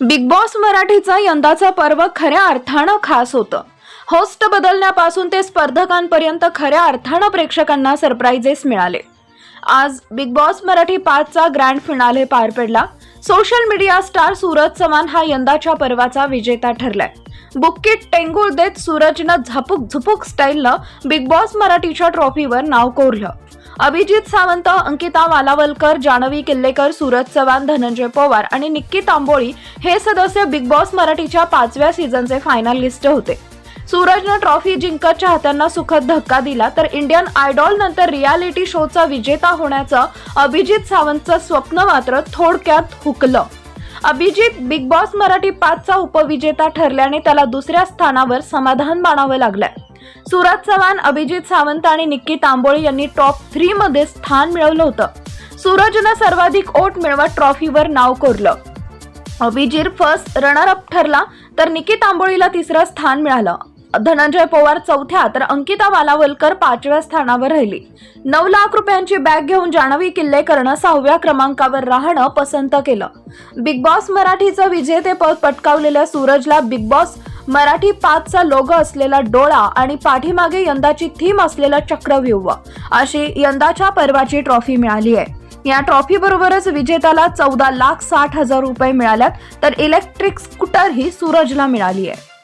Big Boss मराठीचं यंदाचं पर्व खऱ्या अर्थानं खास होतं. होस्ट बदलण्यापासून ते स्पर्धकांपर्यंत खऱ्या अर्थानं प्रेक्षकांना सरप्राईजेस मिळाले. आज बिग बॉस मराठी पाचचा ग्रँड फिनाले पार पडला. Social media star Suraj Chavan हा यंदाच्या पर्वाचा विजेता ठरलाय. बुक्कीट टेंगूळ देत सूरजनं झापूक झुपूक स्टाईलनं बिग बॉस मराठीच्या ट्रॉफीवर नाव कोरलं. अभिजित सावंत अंकिता वालावलकर जानवी किल्लेकर सूरज चव्हाण धनंजय पवार आणि निक्की तांबोळी हे सदस्य बिग बॉस मराठीच्या पाचव्या सीझनचे फायनलिस्ट होते. सूरजनं ट्रॉफी जिंकत चाहत्यांना सुखद धक्का दिला तर इंडियन आयडॉल नंतर रियालिटी शोचा विजेता होण्याचं अभिजित सावंतचं स्वप्न मात्र थोडक्यात हुकलं. अभिजित बिग बॉस मराठी पाचचा उपविजेता ठरल्याने त्याला दुसऱ्या स्थानावर समाधान मानावं लागलंय. सूरज चव्हाण अभिजित सावंत आणि निक्की तांबोळी यांनी टॉप थ्री मध्ये स्थान मिळवलं होतं. सूरजनं सर्वाधिक ओट मिळवत ट्रॉफीवर नाव कोरलं. अभिजित फर्स्ट रनर अप ठरला तर निकी तांबोळीला तिसरं स्थान मिळालं. धनंजय पवार चौथ्या तर अंकिता वालावलकर पाचव्या स्थानावर राहिली. नऊ लाख रुपयांची बॅग घेऊन जान्हवी किल्लेकरनं सहाव्या क्रमांकावर राहणं पसंत केलं. बिग बॉस मराठीचं विजेतेपद पटकावलेल्या सूरजला बिग बॉस मराठी पाचचा लोगो असलेला डोळा आणि पाठीमागे यंदाची थीम असलेला चक्रव्यूह. अशी यंदाच्या पर्वाची ट्रॉफी मिळाली आहे. या ट्रॉफी बरोबरच विजेत्याला चौदा लाख साठ हजार रुपये मिळाल्यात तर इलेक्ट्रिक स्कूटर ही सूरजला मिळाली आहे.